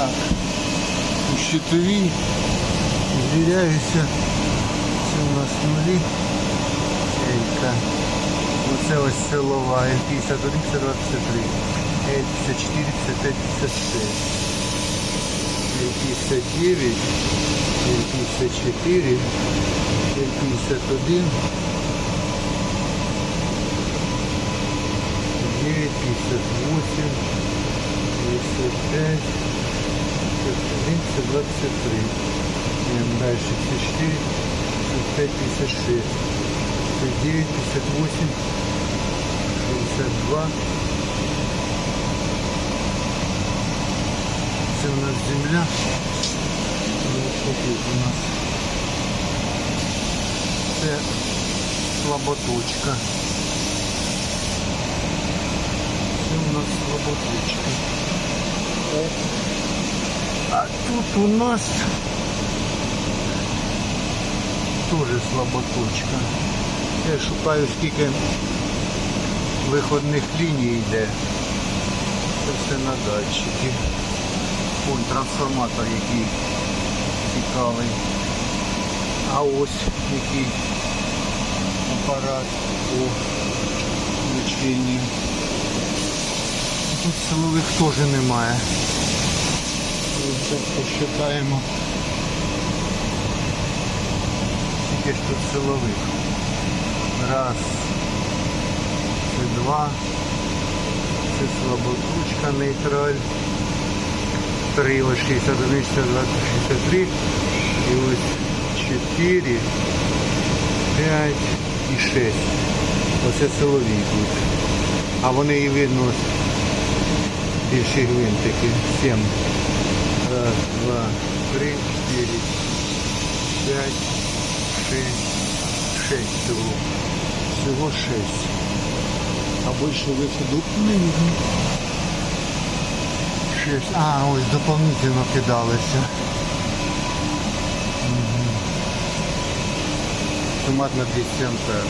Так. У щитовій звіряюся. Це у нас нулі. Елька. Оце ось силова L51, 53. L54, 55, 56. L59, L54, L51, 9, 58, 55, 51, 23. Идем дальше. 54, 55, 56. 59, 58, 62. Це у нас земля. Ну, у нас? Це слаботочка. Це у нас слаботочка. А тут у нас теж слаботочка. Я шукаю скільки виходних ліній йде. Це все на датчики. Вон трансформатор який цікавий. А ось який апарат по ліченню. Тут силових теж немає. Так посчитаємо. Скільки ж тут силових? Раз. Це два. Це слаботручка нейтраль. Три, ось 61, 62, 63. І ось 4, 5 і 6. Оце силові тут. А вони і видно більші гвинтики. 7. Раз, два, три, чотири, п'ять, шесть, шесть всього. Всього шесть. А більше виходу не видно. Шесть. А, ось дополнительно кидалися. Автомат на 200 ампер.